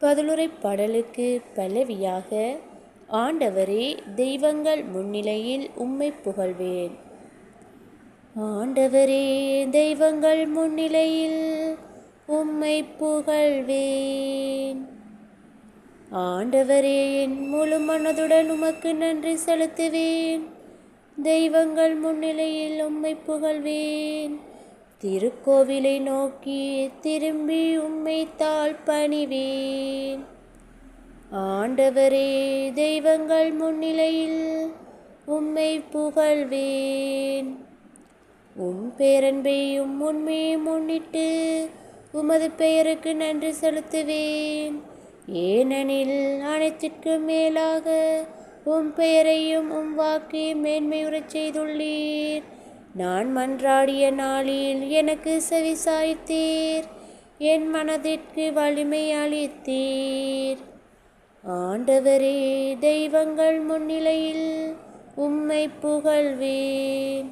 பதிலுரை பாடலுக்கு பல்லவியாக ஆண்டவரே தெய்வங்கள் முன்னிலையில் உம்மை புகழ்வேன். ஆண்டவரே தெய்வங்கள் முன்னிலையில் உம்மை புகழ்வேன். ஆண்டவரே என் முழு மனதுடன் உமக்கு நன்றி செலுத்துவேன். தெய்வங்கள் முன்னிலையில் உம்மை புகழ்வேன். திருக்கோவிலை நோக்கி திரும்பி உம்மை தாழ் பணிவேன் ஆண்டவரே தெய்வங்கள் முன்னிலையில் உம்மை புகழ்வேன். உம் பேரன்பையும் உண்மையை முன்னிட்டு உமது பெயருக்கு நன்றி செலுத்துவேன். ஏனெனில் அனைத்திற்கும் மேலாக உம் பெயரையும் உம் வாக்கையும் மேன்மையுறச் செய்துள்ளீர். நான் மன்றாடிய நாளில் எனக்கு செவிசாய்த்தீர். என் மனதிற்கு வலிமை அளித்தீர். ஆண்டவரே தெய்வங்கள் முன்னிலையில் உம்மை புகழ்வேன்.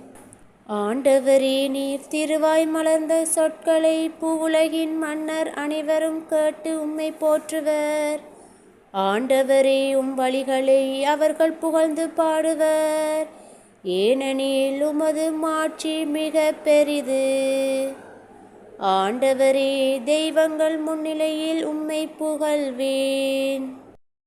ஆண்டவரே நீர் திருவாய் மலர்ந்த சொற்களை பூவுலகின் மன்னர் அனைவரும் கேட்டு உம்மை போற்றுவர். ஆண்டவரே உம் வழிகளை அவர்கள் புகழ்ந்து பாடுவர். ஏனெனில் உமது மாட்சி மிக பெரிது. ஆண்டவரே தெய்வங்கள் முன்னிலையில் உம்மை புகழ்வேன்.